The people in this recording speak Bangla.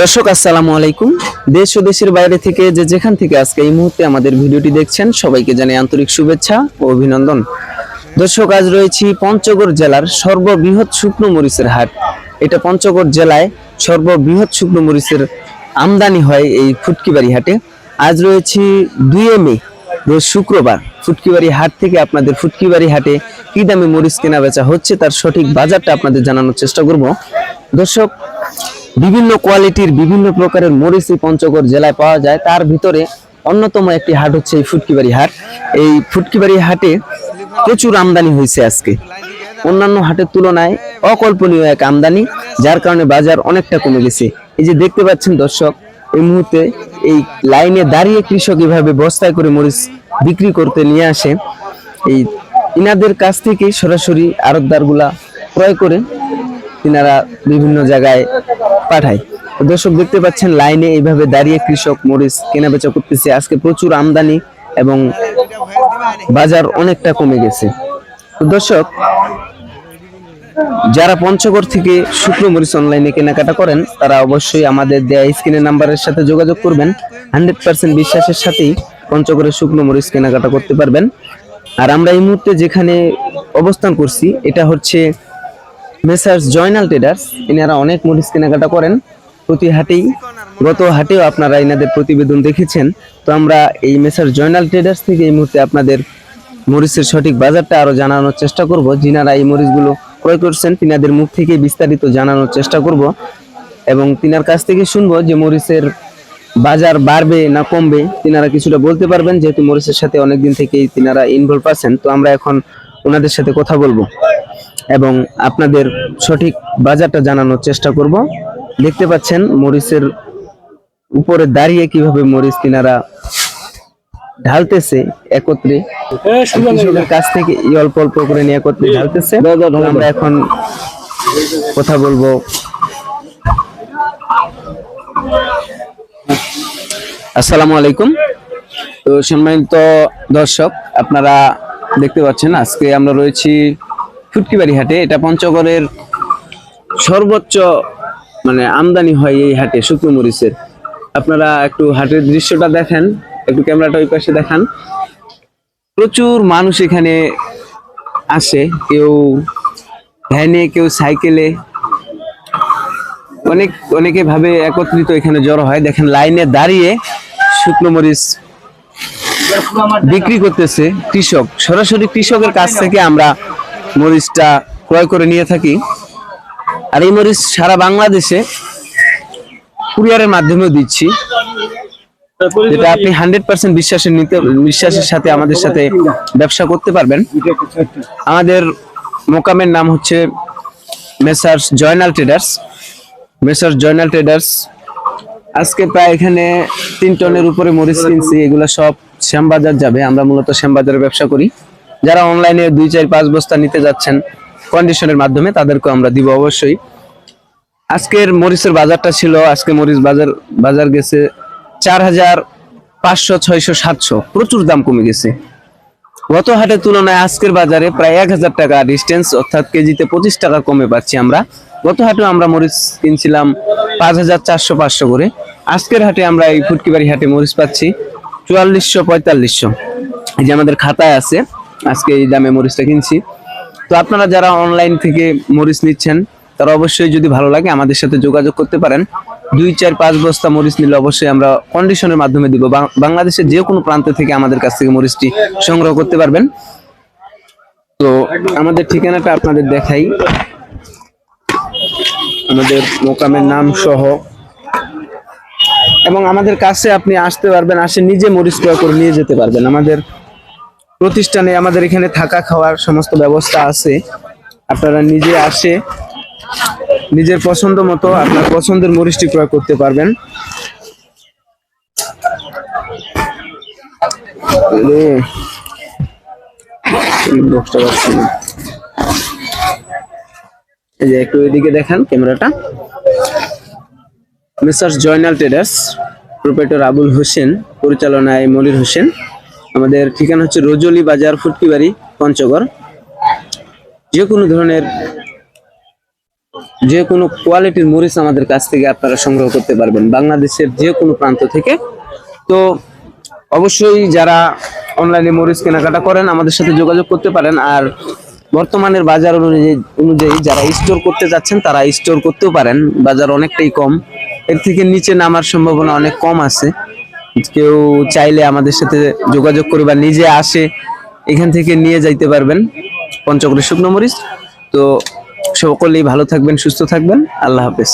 দর্শক, আসসালামু আলাইকুম। দেশ ও দেশের বাইরে থেকে যে যেখান থেকে আজকে এই মুহূর্তে আমাদের ভিডিওটি দেখছেন, সবাইকে জানাই আন্তরিক শুভেচ্ছা ও অভিনন্দন। দর্শক, আজ রয়েছি পঞ্চগড় জেলার সর্ববৃহৎ শুকনো মরিচের হাট। এটা পঞ্চগড় জেলায় সর্ববৃহৎ শুকনো মরিচের আমদানি হয় এই ফুটকিবাড়ি হাটে। আজ রয়েছি দুই মে, রোজ শুক্রবার। ফুটকিবাড়ি হাট থেকে আপনাদের ফুটকিবাড়ি হাটে কি দামে মরিচ কেনা বেচা হচ্ছে, তার সঠিক বাজারটা আপনাদের জানানোর চেষ্টা করব। দর্শক বিভিন্ন কোয়ালিটির বিভিন্ন প্রকারের মরিচ পঞ্চগড় জেলায় পাওয়া যায়। তার ভিতরে অন্যতম একটি হাট হচ্ছে এই ফুটকিবাড়ি হাট। এই ফুটকিবাড়ি হাটে প্রচুর আমদানি হয়েছে আজকে। অন্যান্য হাটের তুলনায় অকল্পনীয় এক আমদানি, যার কারণে বাজার অনেকটা কমে গেছে। এই যে দেখতে পাচ্ছেন দর্শক, এই মুহূর্তে এই লাইনে দাঁড়িয়ে কৃষক এভাবে বস্তায় করে মরিচ বিক্রি করতে নিয়ে আসে। এই ইনাদের কাছ থেকে সরাসরি আড়তদারগুলা ক্রয় করে তিনারা বিভিন্ন জায়গায় পাঠায়। দর্শক দেখতে পাচ্ছেন, লাইনে এইভাবে দাঁড়িয়ে কৃষক মরিচ কেনা বেচা করতেছে। আজকে প্রচুর আমদানি এবং বাজার অনেকটা কমে গেছে। দর্শক, যারা পঞ্চগড় থেকে শুকনো মরিচ অনলাইনে কেনাকাটা করেন, তারা অবশ্যই আমাদের দেয়া স্ক্রিনের নাম্বারের সাথে যোগাযোগ করবেন। হান্ড্রেড পার্সেন্ট বিশ্বাসের সাথেই পঞ্চগড়ের শুকনো মরিচ কেনাকাটা করতে পারবেন। আর আমরা এই মুহূর্তে যেখানে অবস্থান করছি, এটা হচ্ছে মেসার্স জয়নাল ট্রেডার্স এনারা অনেক মরিচ কেনাকাটা করেন। প্রতি হাটেই, গত হাটেও আপনারা এনাদের প্রতিবেদন দেখেছেন। তো আমরা এই মেসার্স জয়নাল ট্রেডার্স থেকে এই মুহূর্তে আপনাদের মরিচের সঠিক বাজারটা আরও জানানোর চেষ্টা করব। যিনারা এই মরিচগুলো ক্রয় করছেন, তিনাদের মুখ থেকে বিস্তারিত জানানোর চেষ্টা করব। এবং তিনার কাছ থেকে শুনব যে মরিচের বাজার বাড়বে না কমবে। তিনারা কিছুটা বলতে পারবেন, যেহেতু মরিচের সাথে অনেকদিন থেকেই তিনারা ইনভলভ আছেন। তো আমরা এখন ওনাদের সাথে কথা বলব। এবং আপনাদের সঠিক বাজারটা জানানোর চেষ্টা করব। দেখতে পাচ্ছেন মরিচের উপরে দাঁড়িয়ে কীভাবে মরিচ তিনারা ঢালতেছে একত্রে। কৃষকের কাছ থেকে অল্প অল্প করে নিয়ে একত্রে ঢালতেছে। আমরা এখন কথা বলব। আসসালামু আলাইকুম। তো সম্মানিত দর্শক আপনারা দেখতে পাচ্ছেন আজকে আমরা রয়েছি ফুটকিবাড়ি হাটে, এটা পঞ্চগড়ের সর্বোচ্চ মানে আমদানি হয় এই হাটে শুকনো মরিচের। আপনারা একটু হাটের দৃশ্যটা দেখেন, একটু ক্যামেরাটা ওই পাশে দেখান। প্রচুর মানুষ এখানে আসে, কেউ ভ্যানে, কেউ সাইকেলে। অনেক, অনেকে ভাবে একত্রিত এখানে জড়ো হয়। দেখেন লাইনে দাঁড়িয়ে শুকনো মরিচ বিক্রি করতেছে কৃষক। সরাসরি কৃষকের কাছ থেকে আমরা মরিচটা ক্রয় করে নিয়ে থাকি। আর এই মরিচ সারা বাংলাদেশে কুরিয়ারের মাধ্যমেও দিচ্ছি। যেটা আপনি হান্ড্রেড পার্সেন্ট বিশ্বাসের নিতে, বিশ্বাসের সাথে আমাদের সাথে ব্যবসা করতে পারবেন। আমাদের মোকামের নাম হচ্ছে messrs Joynal traders. Messrs Joynal traders, আজকে প্রায় এখানে তিন টনের উপরে মরিচ কিনছি। এগুলো সব শ্যামবাজার যাবে। আমরা মূলত শ্যামবাজারে ব্যবসা করি। যারা অনলাইনে দুই, চার, পাঁচ বস্তা নিতে যাচ্ছেন কন্ডিশনের মাধ্যমে তাদেরকে আমরা দিব অবশ্যই। আজকের মরিচের বাজারটা ছিল, আজকে মরিচ বাজার বাজার গেছে চার হাজার পাঁচশো, ছয়শো, সাতশো। প্রচুর দাম কমে গেছে। গত হাটের তুলনায় আজকের বাজারে প্রায় এক হাজার টাকা ডিস্টেন্স অর্থাৎ কেজিতে পঁচিশ টাকা কমে পাচ্ছি আমরা। গত হাটে আমরা মরিচ কিনছিলাম পাঁচ হাজার চারশো, পাঁচশো করে। আজকের হাটে আমরা এই ফুটকিবাড়ি হাটে মরিচ পাচ্ছি চুয়াল্লিশশো, পঁয়তাল্লিশশো। এই যে আমাদের খাতায় আছে আজকে এই দামে মরিচটা কিনছি। তো আপনারা যারা অনলাইন থেকে মরিচ নিচ্ছেন, তারা অবশ্যই যদি ভালো লাগে আমাদের সাথে যোগাযোগ করতে পারেন। দুই, চার, পাঁচ বস্তা মরিচ নিলে অবশ্যই আমরা কন্ডিশনের মাধ্যমে দিব। বাংলাদেশের যে কোনো প্রান্ত থেকে আমাদের কাছ থেকে মরিচটি সংগ্রহ করতে পারবেন। তো আমাদের ঠিকানাটা আপনাদের দেখাই। আমাদের মোকামের নাম সহ। এবং আমাদের কাছে আপনি আসতে পারবেন, আসে নিজে মরিচ ক্রয় করে নিয়ে যেতে পারবেন। আমাদের প্রতিষ্ঠানে আমাদের এখানে থাকা খাওয়ার সমস্ত ব্যবস্থা আছে। আপনারা নিজে আসে, নিজের পছন্দ মতো আপনার পছন্দের মরিচটি ক্রয় করতে পারবেন। এই যে একটু এদিকে দেখান ক্যামেরাটা। Mister Joynal traders proprietor Abul Hossain, পরিচালনায় মলির হোসেন। আমাদের ঠিকানা হচ্ছে রজলি বাজার, ফুটকিবাড়ি, পঞ্চগড়। যে কোনো ধরনের যে কোনো কোয়ালিটির মরিচ আমাদের কাছ থেকে আপনারা সংগ্রহ করতে পারবেন বাংলাদেশের যে কোনো প্রান্ত থেকে। তো অবশ্যই যারা অনলাইনে মরিচ কেনাকাটা করেন, আমাদের সাথে যোগাযোগ করতে পারেন। আর বর্তমানের বাজার অনুযায়ী অনুযায়ী যারা স্টোর করতে যাচ্ছেন, তারা স্টোর করতেও পারেন। বাজার অনেকটাই কম। এর থেকে নিচে নামার সম্ভাবনা অনেক কম আছে। কেউ চাইলে আমাদের সাথে যোগাযোগ করে বা নিজে আসে, এখান থেকে নিয়ে যাইতে পারবেন। পঞ্চগড়ের শুকনো মরিচ। তো সকলেই ভালো থাকবেন, সুস্থ থাকবেন। আল্লাহ হাফেজ।